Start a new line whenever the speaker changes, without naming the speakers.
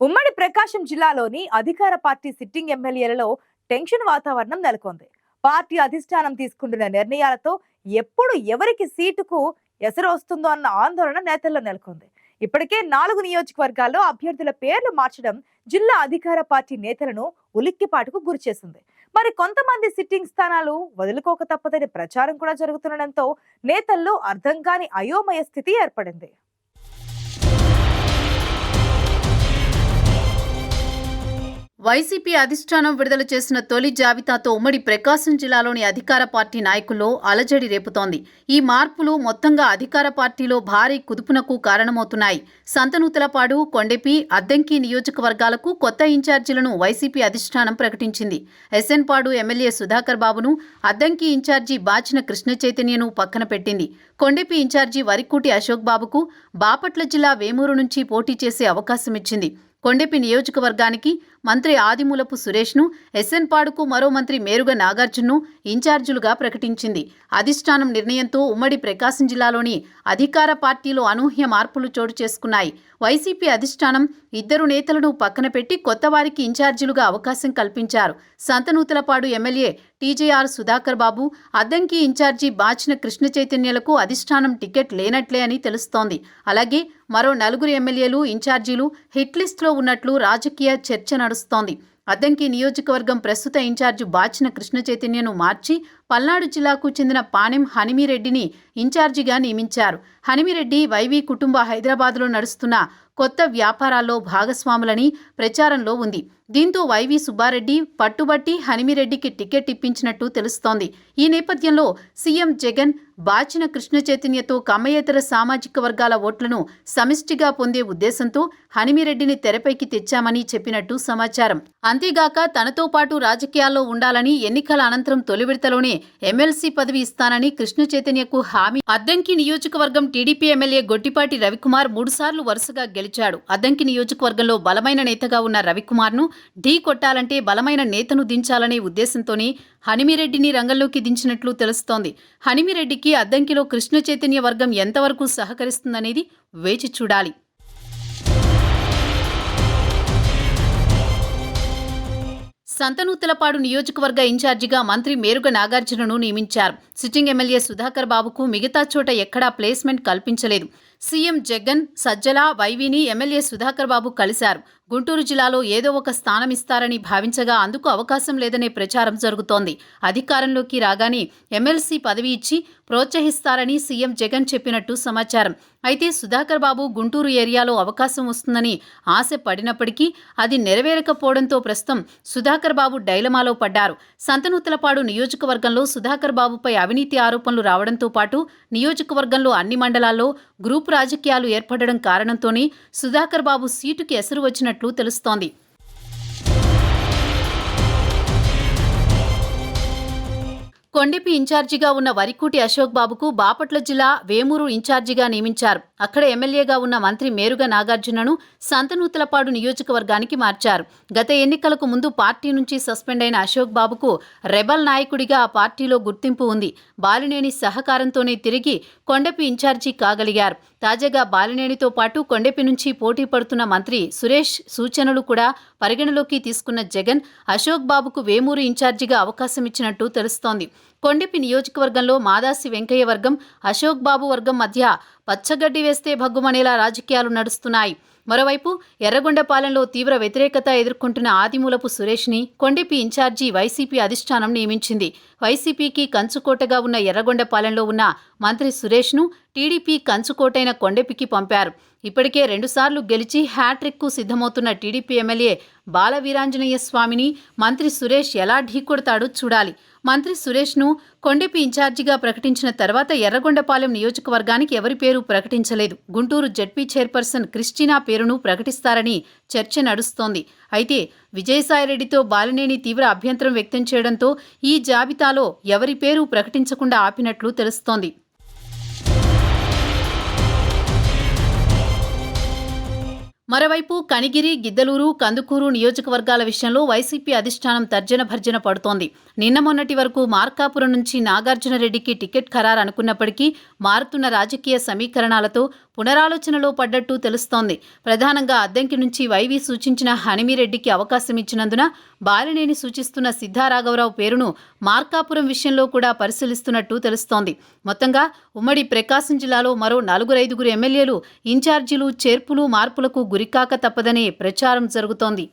ఉమ్మడి ప్రకాశం జిల్లాలోని అధికార పార్టీ సిట్టింగ్ ఎమ్మెల్యేలలో టెన్షన్ వాతావరణం నెలకొంది. పార్టీ అధిష్టానం తీసుకుంటున్న నిర్ణయాలతో ఎప్పుడు ఎవరికి సీటుకు ఎసరు వస్తుందో అన్న ఆందోళన నేతల్లో నెలకొంది. ఇప్పటికే నాలుగు నియోజకవర్గాల్లో అభ్యర్థుల పేర్లు మార్చడం జిల్లా అధికార పార్టీ నేతలను ఉలిక్కిపాటుకు గురిచేసింది మరి కొంతమంది సిట్టింగ్ స్థానాలు వదులుకోక తప్పదని ప్రచారం కూడా జరుగుతుండటంతో నేతల్లో అర్థం కాని అయోమయ స్థితి ఏర్పడింది.
వైసీపీ అధిష్టానం విడుదల చేసిన తొలి జాబితాతో ఉమ్మడి ప్రకాశం జిల్లాలోని అధికార పార్టీ నాయకుల్లో అలజడి రేపుతోంది. ఈ మార్పులు మొత్తంగా అధికార పార్టీలో భారీ కుదుపునకు కారణమవుతున్నాయి. సంతనూతలపాడు కొండెపి అద్దంకి నియోజకవర్గాలకు కొత్త ఇన్ఛార్జీలను వైసీపీ అధిష్టానం ప్రకటించింది. ఎస్ఎన్పాడు ఎమ్మెల్యే సుధాకర్ బాబును అద్దంకి ఇన్ఛార్జీ బాచిన కృష్ణ చైతన్యను పక్కన పెట్టింది. కొండెపి ఇన్ఛార్జీ వరికూటి అశోక్ బాబుకు బాపట్ల జిల్లా వేమూరు నుంచి పోటీ చేసే అవకాశం ఇచ్చింది కొండెపి నియోజకవర్గానికి మంత్రి ఆదిమూలపు సురేష్ను ఎస్ఎన్పాడుకు మరో మంత్రి మేరుగ నాగార్జున్ను ఇన్ఛార్జీలుగా ప్రకటించింది. అధిష్టానం నిర్ణయంతో ఉమ్మడి ప్రకాశం జిల్లాలోని అధికార పార్టీలో అనూహ్య మార్పులు చోటు చేసుకున్నాయి. వైసీపీ అధిష్టానం ఇద్దరు నేతలను పక్కన పెట్టి కొత్త వారికి ఇన్ఛార్జీలుగా అవకాశం కల్పించారు. Santhanuthalapadu MLA TJR Sudhakar Babu Addanki incharge Bachina Krishna చైతన్యలకు అధిష్టానం టికెట్ లేనట్లే అని తెలుస్తోంది. అలాగే మరో నలుగురు ఎమ్మెల్యేలు ఇన్ఛార్జీలు హిట్లిస్ట్లో ఉన్నట్లు రాజకీయ చర్చ నడుస్తోంది. అద్దంకి నియోజకవర్గం ప్రస్తుత ఇన్ఛార్జి బాచిన కృష్ణ చైతన్యను మార్చి పల్నాడు జిల్లాకు చెందిన పాణెం హనిమిరెడ్డిని ఇన్ఛార్జిగా నియమించారు. హనిమిరెడ్డి వైవి కుటుంబ హైదరాబాద్లో నడుస్తున్న కొత్త వ్యాపారాల్లో భాగస్వాములని ప్రచారంలో ఉంది. దీంతో వైవి సుబ్బారెడ్డి పట్టుబట్టి హనిమిరెడ్డికి టికెట్ ఇప్పించినట్టు తెలుస్తోంది. ఈ నేపథ్యంలో సీఎం జగన్ బాచిన కృష్ణ చైతన్యతో కమయేతర సామాజిక వర్గాల ఓట్లను సమిష్టిగా పొందే ఉద్దేశంతో హనిమిరెడ్డిని తెరపైకి తెచ్చామని చెప్పినట్టు సమాచారం. అంతేగాక తనతో పాటు రాజకీయాల్లో ఉండాలని ఎన్నికల అనంతరం తొలి విడతలోనే ఎమ్మెల్సీ పదవి ఇస్తానని కృష్ణ చైతన్యకు హామీ. అద్దంకి నియోజకవర్గం టీడీపీ ఎమ్మెల్యే గొట్టిపాటి రవికుమార్ మూడుసార్లు వరుసగా గెలిచాడు. అద్దంకి నియోజకవర్గంలో బలమైన నేతగా ఉన్న రవికుమార్ను ఢీ కొట్టాలంటే బలమైన నేతను దించాలనే ఉద్దేశంతోనే హనిమిరెడ్డిని రంగంలోకి దించినట్లు తెలుస్తోంది. హనిమిరెడ్డికి అద్దంకిలో కృష్ణ చైతన్య వర్గం ఎంతవరకు సహకరిస్తుందనేది వేచి చూడాలి. సంతనూతలపాడు నియోజకవర్గ ఇన్ఛార్జిగా మంత్రి మేరుగ నాగార్జునను నియమించారు. సిట్టింగ్ ఎమ్మెల్యే సుధాకర్ బాబుకు మిగతా చోట ఎక్కడా ప్లేస్మెంట్ కల్పించలేదు. సీఎం జగన్ సజ్జల వైవిని ఎమ్మెల్యే సుధాకర్ బాబు కలిశారు. గుంటూరు జిల్లాలో ఏదో ఒక స్థానం ఇస్తారని భావించగా అందుకు అవకాశం లేదనే ప్రచారం జరుగుతోంది. అధికారంలోకి రాగానే ఎమ్మెల్సీ పదవి ఇచ్చి ప్రోత్సహిస్తారని సీఎం జగన్ చెప్పినట్టు సమాచారం. అయితే సుధాకర్ బాబు గుంటూరు ఏరియాలో అవకాశం వస్తుందని ఆశ పడినప్పటికీ అది నెరవేరకపోవడంతో ప్రస్తుతం సుధాకర్ బాబు డైలమాలో పడ్డారు. సంతనూతలపాడు నియోజకవర్గంలో సుధాకర్ బాబుపై అవినీతి ఆరోపణలు రావడంతో పాటు నియోజకవర్గంలో అన్ని మండలాల్లో గ్రూప్ రాజకీయాలు ఏర్పడడం కారణంతోనే సుధాకర్ బాబు సీటుకి ఎసరు వచ్చినట్లు తెలుస్తోంది. కొండెపి ఇన్ఛార్జిగా ఉన్న వరికూటి అశోక్ బాబుకు బాపట్ల జిల్లా వేమూరు ఇన్ఛార్జిగా నియమించారు. అక్కడ ఎమ్మెల్యేగా ఉన్న మంత్రి మేరుగ నాగార్జునను సంతనూతలపాడు నియోజకవర్గానికి మార్చారు. గత ఎన్నికలకు ముందు పార్టీ నుంచి సస్పెండ్ అయిన అశోక్ బాబుకు రెబల్ నాయకుడిగా ఆ పార్టీలో గుర్తింపు ఉంది. బాలినేని సహకారంతోనే తిరిగి కొండెపి ఇన్ఛార్జి కాగలిగారు. తాజాగా బాలినేనితో పాటు కొండెపి నుంచి పోటీ పడుతున్న మంత్రి సురేష్ సూచనలు కూడా పరిగణలోకి తీసుకున్న జగన్ అశోక్ బాబుకు వేమూరు ఇన్ఛార్జిగా అవకాశం ఇచ్చినట్టు తెలుస్తోంది. కొండెపి నియోజకవర్గంలో మాదాసి వెంకయ్య వర్గం అశోక్ బాబు వర్గం మధ్య పచ్చగడ్డి వేస్తే భగ్గుమనేలా రాజకీయాలు నడుస్తున్నాయి. మరోవైపు ఎర్రగొండపాలెంలో తీవ్ర వ్యతిరేకత ఎదుర్కొంటున్న ఆదిమూలపు సురేష్ని కొండెపి ఇన్ఛార్జి వైసీపీ అధిష్టానం నియమించింది. వైసీపీకి కంచుకోటగా ఉన్న ఎర్రగొండపాలెంలో ఉన్న మంత్రి సురేష్ను టీడీపీ కంచుకోటైన కొండెపికి పంపారు. ఇప్పటికే రెండుసార్లు గెలిచి హ్యాట్రిక్కు సిద్ధమవుతున్న టీడీపీ ఎమ్మెల్యే బాలవీరాంజనేయ స్వామిని మంత్రి సురేష్ ఎలా ఢీకొడతాడో చూడాలి. మంత్రి సురేష్ను కొండెపి ఇన్ఛార్జిగా ప్రకటించిన తర్వాత ఎర్రగొండపాలెం నియోజకవర్గానికి ఎవరి పేరు ప్రకటించలేదు. గుంటూరు జడ్పీ చైర్పర్సన్ క్రిస్టినా పేరును ప్రకటిస్తారని చర్చ నడుస్తోంది. అయితే విజయసాయిరెడ్డితో బాలినేని తీవ్ర అభ్యంతరం వ్యక్తం చేయడంతో ఈ జాబితాలో ఎవరి పేరు ప్రకటించకుండా ఆపినట్లు తెలుస్తోంది. మరోవైపు కనిగిరి గిద్దలూరు కందుకూరు నియోజకవర్గాల విషయంలో వైసీపీ అధిష్టానం తర్జన భర్జన పడుతోంది. నిన్న మొన్నటి వరకు మార్కాపురం నుంచి నాగార్జునరెడ్డికి టికెట్ ఖరారు అనుకున్నప్పటికీ మారుతున్న రాజకీయ సమీకరణాలతో పునరాలోచనలో పడ్డట్టు తెలుస్తోంది. ప్రధానంగా అద్దంకి నుంచి వైవి సూచించిన హనిమిరెడ్డికి అవకాశం ఇచ్చినందున బాలినేని సూచిస్తున్న సిద్ధారాఘవరావు పేరును మార్కాపురం విషయంలో కూడా పరిశీలిస్తున్నట్టు తెలుస్తోంది. మొత్తంగా ఉమ్మడి ప్రకాశం జిల్లాలో మరో నలుగురైదుగురు ఎమ్మెల్యేలు ఇన్ఛార్జీలు చేర్పులు మార్పులకు గురికాక తప్పదనే ప్రచారం జరుగుతోంది.